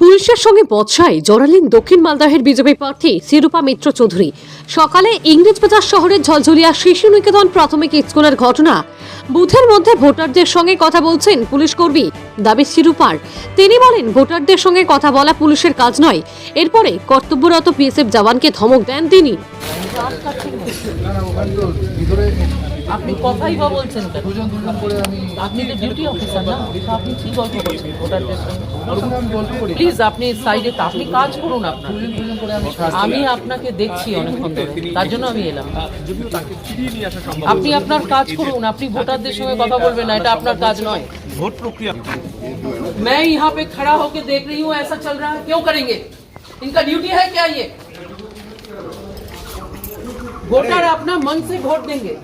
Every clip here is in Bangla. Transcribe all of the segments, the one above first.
পুলিশের সঙ্গে বচসায় জড়ালেন দক্ষিণ মালদহের বিজেপি প্রার্থী শিরূপা মিত্র চৌধুরী। সকালে ইংরেজবাজার শহরের ঝলঝলিয়া শিশু নিকেতন প্রাথমিক স্কুলের ঘটনা। বুথের মধ্যে ভোটারদের সঙ্গে কথা বলছেন পুলিশ কর্মী দাবি শিরূপার। তিনি বলেন, ভোটারদের সঙ্গে কথা বলা পুলিশের কাজ নয়। এরপরে কর্তব্যরত বিএসএফ জওয়ানকে ধমক দেন তিনি। আপনি কথাই বা বলছেন কেন আপনি তো ডিউটি অফিসার না তো আপনি কি গল্প করছেন ভোটারদের সঙ্গে প্লিজ আপনি সাইডে আপনি কাজ করুন আপনার আমি আপনাকে দেখছি অনেকক্ষণ ধরে তার জন্য আমি এলাম আপনি আপনার কাজ করুন আপনি ভোটারদের সঙ্গে কথা বলবেন না এটা আপনার কাজ নয় ভোট প্রক্রিয়া मैं यहाँ पे खड़ा होके देख रही हूँ ऐसा चल रहा है क्यों करेंगे इनका ड्यूटी है क्या ये वोटर अपना मन से वोट देंगे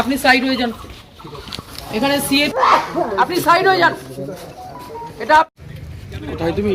আপনি সাইড হয়ে যান। এখানে সিএ আপনি সাইড হয়ে যান। এটা কোথায় তুমি?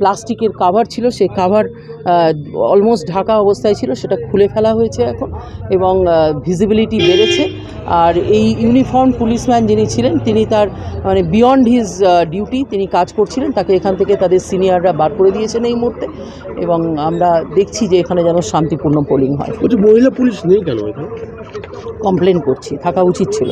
প্লাস্টিকের কাভার ছিল সেই কাভার অলমোস্ট ঢাকা অবস্থায় ছিল সেটা খুলে ফেলা হয়েছে এখন এবং ভিজিবিলিটি বেড়েছে। আর এই ইউনিফর্ম পুলিশম্যান যিনি ছিলেন তিনি তার মানে বিয়ন্ড হিজ ডিউটি তিনি কাজ করছিলেন তাকে এখান থেকে তাদের সিনিয়ররা বার করে দিয়েছেন এই মুহূর্তে এবং আমরা দেখছি যে এখানে যেন শান্তিপূর্ণ পোলিং হয়। বলছি মহিলা পুলিশ নেই কেন কমপ্লেন করছি থাকা উচিত ছিল।